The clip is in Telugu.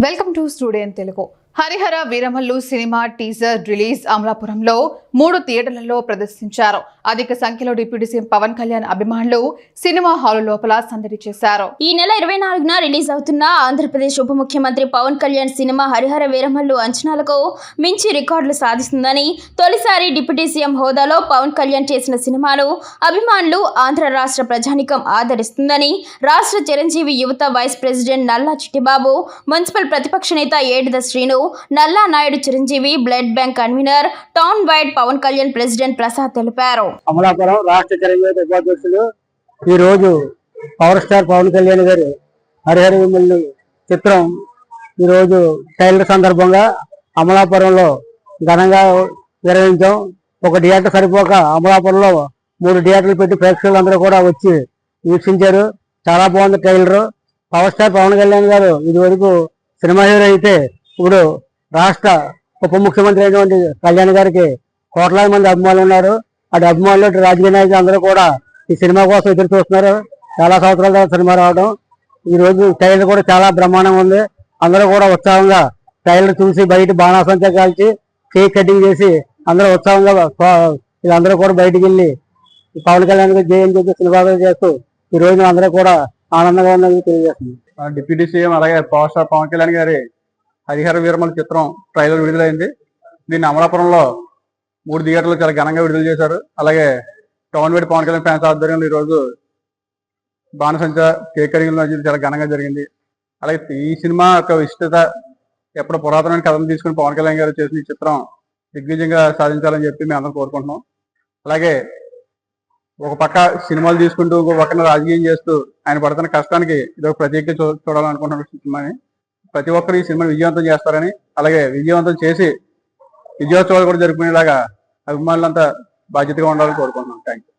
Welcome to student Telugu. Harihara Veeramallu cinema teaser release అమలాపురంలో మూడు థియేటర్లలో ప్రదర్శించారు. అధిక సంఖ్యలో డిప్యూటీ సీఎం పవన్ కళ్యాణ్ అభిమానులు సినిమా హాల్ లోపల సందడి చేశారు. ఈ నెల ఇరవై నాలుగున రిలీజ్ అవుతున్న ఆంధ్రప్రదేశ్ ఉప ముఖ్యమంత్రి పవన్ కళ్యాణ్ సినిమా హరిహర వీరమల్లు అంచనాలకు మించి రికార్డులు సాధిస్తుందని తొలిసారి డిప్యూటీ సీఎం హోదాలో పవన్ కళ్యాణ్ చేసిన సినిమాను అభిమానులు ఆంధ్ర రాష్ట్ర ప్రజానికం ఆదరిస్తుందని రాష్ట్ర చిరంజీవి యువత వైస్ ప్రెసిడెంట్ నల్లా చిట్టిబాబు మున్సిపల్ ప్రతిపక్ష నేత Edida Srinu Nalla Naidu Chiranjeevi blood bank convener town wide Pawan Kalyan president Prasad తెలిపారు. అమలాపురం రాష్ట్ర చిరంజీవి ఉపాధ్యక్షులు ఈ రోజు పవర్ స్టార్ పవన్ కళ్యాణ్ గారు హరిహర విమల్ని చిత్రం ఈ రోజు టైలర్ సందర్భంగా అమలాపురంలో ఘనంగా నిర్వహించాం. ఒక థియేటర్ సరిపోక అమలాపురంలో మూడు థియేటర్లు పెట్టి ప్రేక్షకులందరూ కూడా వచ్చి వీక్షించారు. చాలా బాగుంది trailer power star Pawan Kalyan గారు ఇది వరకు సినిమా హీరో అయితే ఇప్పుడు రాష్ట్ర ఉప ముఖ్యమంత్రి అయినటువంటి కళ్యాణ్ గారికి కోట్లాది మంది అభిమానులు ఉన్నారు. అటు అభిమానులు రాజకీయ నాయకులు అందరూ కూడా ఈ సినిమా కోసం ఎదురు చూస్తున్నారు. చాలా సంవత్సరాల తర్వాత సినిమా రావడం ఈ రోజు ట్రైలర్ కూడా చాలా బ్రహ్మాండంగా ఉంది. అందరూ కూడా ఉత్సాహంగా ట్రైలర్ చూసి బయట బాణాసంచా కాల్చి కేక్ కటింగ్ చేసి అందరూ ఉత్సాహంగా వీళ్ళందరూ కూడా బయటికి వెళ్ళి పవన్ కళ్యాణ్ జయం చెప్పి సినిమా చేస్తూ ఈ రోజు అందరూ కూడా ఆనందంగా ఉన్నది తెలియజేస్తుంది ఆ డిప్యూటీ సీఎం అలాగే పవర్ స్టార్ పవన్ కళ్యాణ్ గారి హరిహర వీరమల చిత్రం ట్రైలర్ విడుదలైంది. దీన్ని అమలాపురంలో మూడు థియేటర్లు చాలా ఘనంగా విడుదల చేశారు. అలాగే టౌన్ వేడి పవన్ కళ్యాణ్ ఫ్యాన్స్ ఆధ్వర్యంలో ఈ రోజు బాణసంచ కేక్ చాలా ఘనంగా జరిగింది. అలాగే ఈ సినిమా యొక్క విశిష్టత ఎప్పుడు పురాతనమైన కథను తీసుకుని పవన్ కళ్యాణ్ గారు చేసిన ఈ చిత్రం దిగ్విజయంగా సాధించాలని చెప్పి మేము అందరం కోరుకుంటున్నాం. అలాగే ఒక పక్క సినిమాలు తీసుకుంటూ ఇంకో పక్కన రాజకీయం చేస్తూ ఆయన పడుతున్న కష్టానికి ఇది ఒక ప్రత్యేక చూ సినిమాని. ప్రతి ఒక్కరు ఈ సినిమాని విజయవంతం చేస్తారని అలాగే విజయవంతం చేసి విజయోత్సవాలు కూడా జరుపుకునేలాగా అభిమానులంతా బాధ్యతగా ఉండాలని కోరుకుంటున్నాం. Thank you